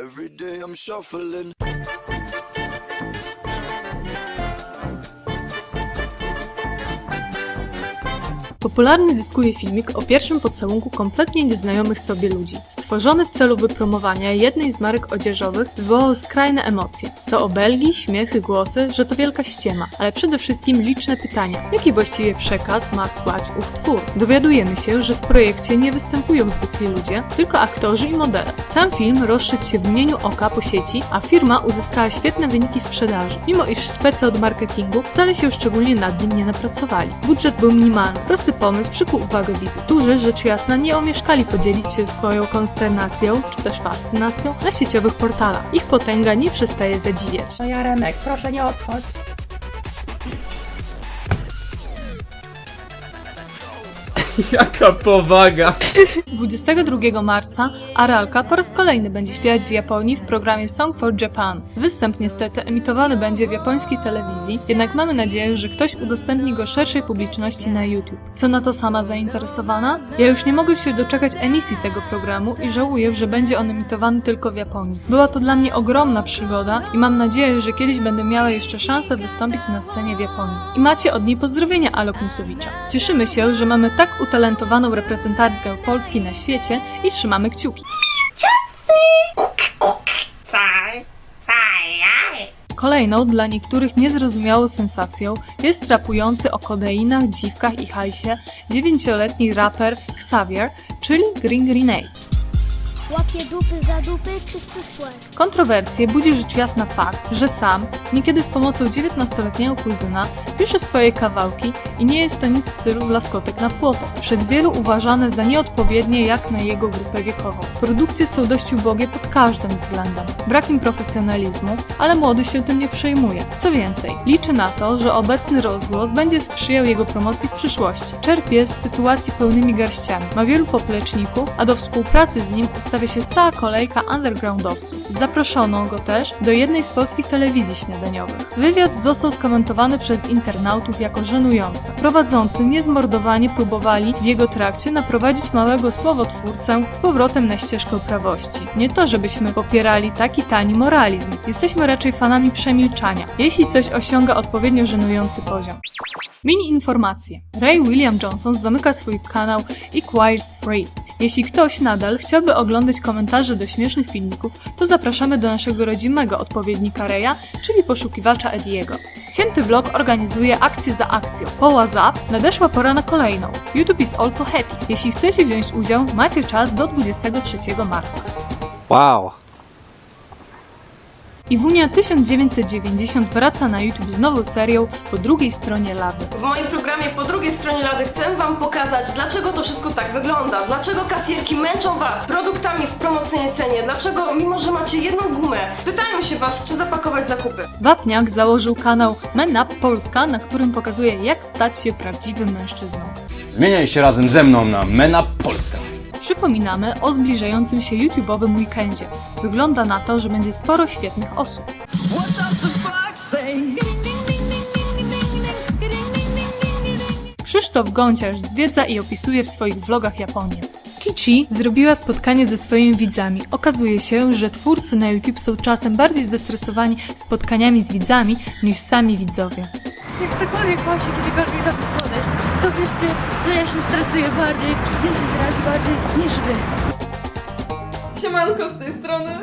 Every day I'm shuffling. Popularny zyskuje filmik o pierwszym pocałunku kompletnie nieznajomych sobie ludzi. Stworzony w celu wypromowania jednej z marek odzieżowych wywołał skrajne emocje. Są obelgi, śmiechy, głosy, że to wielka ściema, ale przede wszystkim liczne pytania. Jaki właściwie przekaz ma słać ów twór? Dowiadujemy się, że w projekcie nie występują zwykli ludzie, tylko aktorzy i modele. Sam film rozszedł się w mgnieniu oka po sieci, a firma uzyskała świetne wyniki sprzedaży, mimo iż specy od marketingu wcale się szczególnie nad nim nie napracowali. Budżet był minimalny, prosty pomysł przykuł uwagę widzów, którzy rzecz jasna nie omieszkali podzielić się swoją konsternacją, czy też fascynacją na sieciowych portalach. Ich potęga nie przestaje zadziwiać. No Jaremek, proszę nie odchodź. Jaka powaga! 22 marca Aralka po raz kolejny będzie śpiewać w Japonii w programie Song for Japan. Występ niestety emitowany będzie w japońskiej telewizji, jednak mamy nadzieję, że ktoś udostępni go szerszej publiczności na YouTube. Co na to sama zainteresowana? Ja już nie mogę się doczekać emisji tego programu i żałuję, że będzie on emitowany tylko w Japonii. Była to dla mnie ogromna przygoda i mam nadzieję, że kiedyś będę miała jeszcze szansę wystąpić na scenie w Japonii. I macie od niej pozdrowienia Alok Musowicza. Cieszymy się, że mamy tak utalentowaną reprezentantkę Polski na świecie i trzymamy kciuki. Kolejną, dla niektórych niezrozumiałą sensacją jest rapujący o kodeinach, dziwkach i hajsie dziewięcioletni raper Xavier, czyli Green Grenade. Łapie dupy za dupy, czysty słek. Kontrowersje budzi rzecz jasna fakt, że sam, niekiedy z pomocą 19-letniego kuzyna, pisze swoje kawałki i nie jest to nic w stylu laskotek na płotek, przez wielu uważane za nieodpowiednie jak na jego grupę wiekową. Produkcje są dość ubogie pod każdym względem. Brak im profesjonalizmu, ale młody się tym nie przejmuje. Co więcej, liczy na to, że obecny rozgłos będzie sprzyjał jego promocji w przyszłości. Czerpie z sytuacji pełnymi garściami. Ma wielu popleczników, a do współpracy z nim ustawia się cała kolejka undergroundowców. Zaproszono go też do jednej z polskich telewizji śniadaniowych. Wywiad został skomentowany przez internautów jako żenujący. Prowadzący niezmordowanie próbowali w jego trakcie naprowadzić małego słowotwórcę z powrotem na ścieżkę prawości. Nie to, żebyśmy popierali taki tani moralizm. Jesteśmy raczej fanami przemilczania, jeśli coś osiąga odpowiednio żenujący poziom. Mini informacje. Ray William Johnson zamyka swój kanał Equires Free. Jeśli ktoś nadal chciałby oglądać komentarze do śmiesznych filmików, to zapraszamy do naszego rodzimego odpowiednika Raya, czyli poszukiwacza Ediego. Cięty Vlog organizuje akcję za akcją. Po WhatsApp nadeszła pora na kolejną. YouTube is also happy. Jeśli chcecie wziąć udział, macie czas do 23 marca. Wow! Iwunia 1990 wraca na YouTube z nową serią po drugiej stronie lady. W moim programie po drugiej stronie lady chcę Wam pokazać, dlaczego to wszystko tak wygląda. Dlaczego kasjerki męczą Was produktami w promocyjnej cenie. Dlaczego, mimo że macie jedną gumę, pytają się Was, czy zapakować zakupy. Wapniak założył kanał Men Up Polska, na którym pokazuje jak stać się prawdziwym mężczyzną. Zmieniaj się razem ze mną na Mena Polska. Przypominamy o zbliżającym się YouTube'owym weekendzie. Wygląda na to, że będzie sporo świetnych osób. Krzysztof Gąciarz zwiedza i opisuje w swoich vlogach Japonię. Kichi zrobiła spotkanie ze swoimi widzami. Okazuje się, że twórcy na YouTube są czasem bardziej zestresowani spotkaniami z widzami niż sami widzowie. Jak ktokolwiek ma się kiedykolwiek do mnie podejść, to wierzcie, że ja się stresuję bardziej, 10 razy bardziej niż wy. Siemanko z tej strony.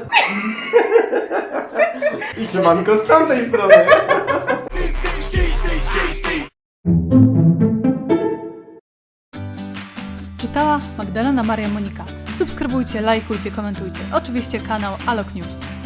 I siemanko z tamtej strony! Czytała Magdalena Maria Monika. Subskrybujcie, lajkujcie, komentujcie. Oczywiście kanał Alok News.